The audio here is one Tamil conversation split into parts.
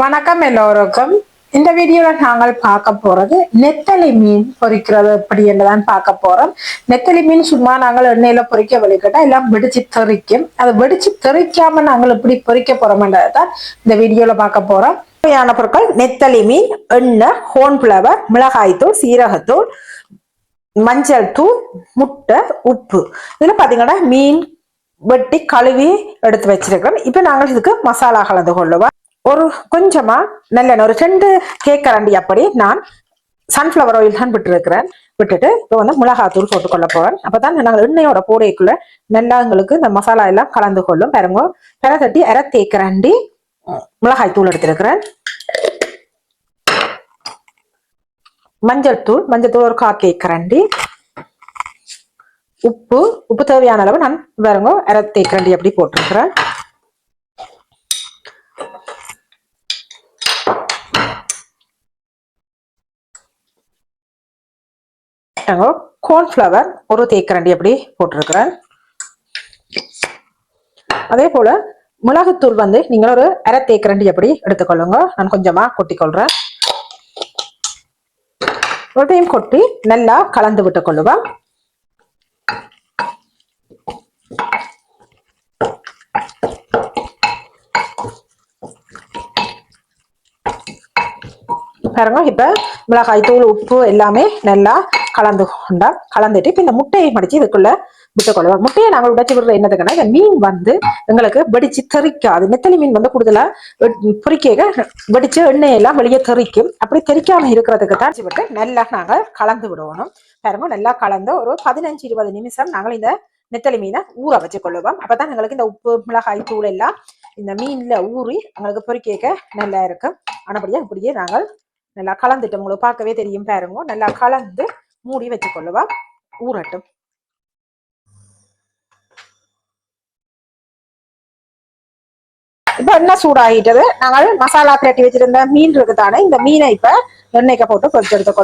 வணக்கம் எல்லோருக்கும். இந்த வீடியோல நாங்கள் பார்க்க போறது நெத்தலி மீன் பொறிக்கிறது எப்படி என்றுதான் பார்க்க போறோம். நெத்தலி மீன் சும்மா நாங்கள் எண்ணெயில பொறிக்க வலிக்கட்டா எல்லாம் வெடிச்சு தெறிக்கும். அதை வெடிச்சு தெறிக்காம நாங்கள் எப்படி பொறிக்க போறோம்ன்றதை தான் இந்த வீடியோல பார்க்க போறோம். தேவையான பொருட்கள் நெத்தலி மீன் எண்ணெய் ஹோன்ஃபிளவர் மிளகாய்த்தூள் சீரகத்தூள் மஞ்சள் தூள் முட்டை உப்பு. இதுல பாத்தீங்கன்னா மீன் வெட்டி கழுவி எடுத்து வச்சிருக்கிறோம். இப்போ நாங்கள் இதுக்கு மசாலா கலந்து கொள்ளுவோம். ஒரு கொஞ்சமா நல்லெண்ணெய் ஒரு ரெண்டு கேக் கரண்டி அப்படி நான் சன்ஃப்ளவர் ஆயில் தான் விட்டுருக்கிறேன். விட்டுட்டு இப்போ வந்து மிளகாத்தூள் போட்டுக்கொள்ள போகிறேன் அப்போ தான் நாங்கள் எண்ணெயோட போடைக்குள்ள நல்லா எங்களுக்கு இந்த மசாலா எல்லாம் கலந்து கொள்ளும். பாருங்க பெற தட்டி அரை தேக்கரண்டி மிளகாய் தூள் எடுத்திருக்கிறேன். மஞ்சள் தூள் மஞ்சள் தூள் ஒரு கா கேக்கரண்டி உப்பு உப்பு தேவையான அளவு நான் பாருங்க அரை தேக்கரண்டி அப்படி போட்டிருக்கிறேன். கோர்ன்ஃப்ளவர் ஒரு தேக்கரண்டி அப்படி போட்டிருக்கிறேன். அதே போல மிளகுத்தூள் வந்து நீங்கள் ஒரு அரை தேக்கரண்டி அப்படி எடுத்துக்கொள்ளுங்க. நான் கொஞ்சமா கொட்டிக்கொள்றேன். ஒரு டைம் கொட்டி நல்லா கலந்து விட்டு கொள்ளுவேன் பாருங்க இப்ப மிளகாய் தூள் உப்பு எல்லாமே நல்லா கலந்து கொண்டா கலந்துட்டு இப்ப இந்த முட்டையை மடிச்சு இதுக்குள்ள விட்டு கொள்வோம் முட்டையை நாங்கள் உடைச்சு விடுற என்னதுக்குன்னா இந்த மீன் வந்து எங்களுக்கு வெடிச்சு தெறிக்காது. நெத்தலி மீன் வந்து கூடுதலா பொறிக்க வெடிச்சு எண்ணெயெல்லாம் வெளியே தெறிக்கும். அப்படி தெறிக்காம இருக்கிறதுக்கு தான் விட்டு நல்லா நாங்கள் கலந்து விடுவோம். பாருங்க நல்லா கலந்து ஒரு பதினஞ்சு இருபது நிமிஷம் நாங்கள் இந்த நெத்தலி மீனை ஊற வச்சு கொள்ளுவோம் அப்பதான் எங்களுக்கு இந்த உப்பு மிளகாய் தூள் எல்லாம் இந்த மீன்ல ஊறி எங்களுக்கு பொறிக்க நல்லா இருக்கும். ஆனபடியா இப்படியே நாங்கள் நல்லா கலந்துட்டு உங்களுக்கு பார்க்கவே தெரியும் பாருங்க நல்லா கலந்து மூடி வச்சு கொள்ளுவா ஊறட்டும். இப்ப என்ன சூடாகிட்டது? நாங்கள் மசாலா திரட்டி வச்சிருந்த மீன் இருக்குதானே இந்த மீனை இப்ப எண்ணெய்க்கு போட்டு பொறிச்சு எடுத்து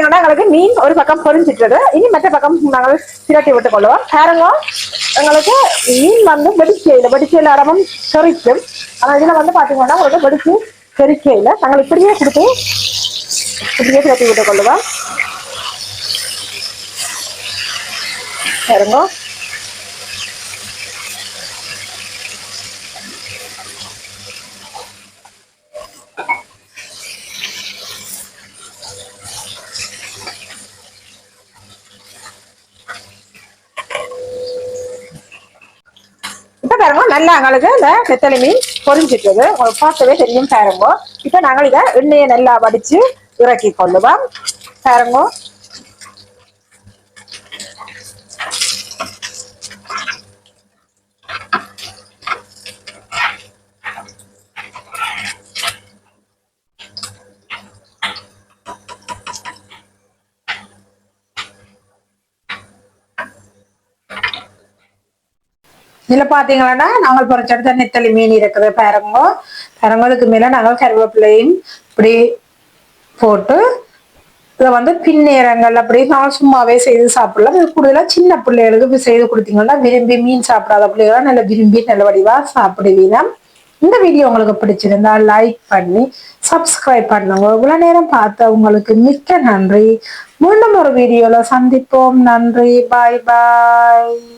கொள்ளுவோம் பாத்தீங்கன்னா எங்களுக்கு மீன் ஒரு பக்கம் பொரிஞ்சிட்டது இனி மற்ற பக்கம் நாங்கள் திரட்டி விட்டு கொள்வோம் பாருங்க எங்களுக்கு மீன் வந்து வெடிக்கையில வெடிக்கையில இடமும் செரிக்கும். ஆனா இதுல வந்து பாத்தீங்கன்னா உங்களுக்கு வெடிச்சு செரிக்கையில நாங்கள் இப்படியே கொடுத்து இப்படியே திரட்டி விட்டு கொள்ளுவோம் பாருங்க பாருங்க நல்லா எங்களுக்கு இந்த நெத்தலி மீன் பொறிஞ்சிட்டது உங்களுக்கு பார்க்கவே தெரியும் பாருங்க. இப்ப நாங்கள் இதை எண்ணெயை நல்லா வடிச்சு இறக்கி கொள்ளுவோம் பாருங்க. இதில் பாத்தீங்கன்னா நாங்கள் பொறிச்செடுத்த நெத்தலி மீன் இருக்குது பேரங்கோ. பேரங்கோதுக்கு மேலே நாங்கள் கருவேப்பிலையும் இப்படி போட்டு இதை வந்து பின்னேரங்கள் அப்படி நாங்கள் சும்மாவே செய்து சாப்பிடலாம். இது கூடுதலாக சின்ன பிள்ளைகளுக்கு இப்போ செய்து கொடுத்தீங்கன்னா விரும்பி மீன் சாப்பிடாத பிள்ளைகளாம் நல்லா விரும்பி நல்ல வடிவாக சாப்பிடுவீங்க. இந்த வீடியோ உங்களுக்கு பிடிச்சிருந்தா லைக் பண்ணி சப்ஸ்கிரைப் பண்ணுங்க. இவ்வளோ நேரம் பார்த்த உங்களுக்கு மிக்க நன்றி. மீண்டும் ஒரு வீடியோவில் சந்திப்போம். நன்றி. பாய் பாய்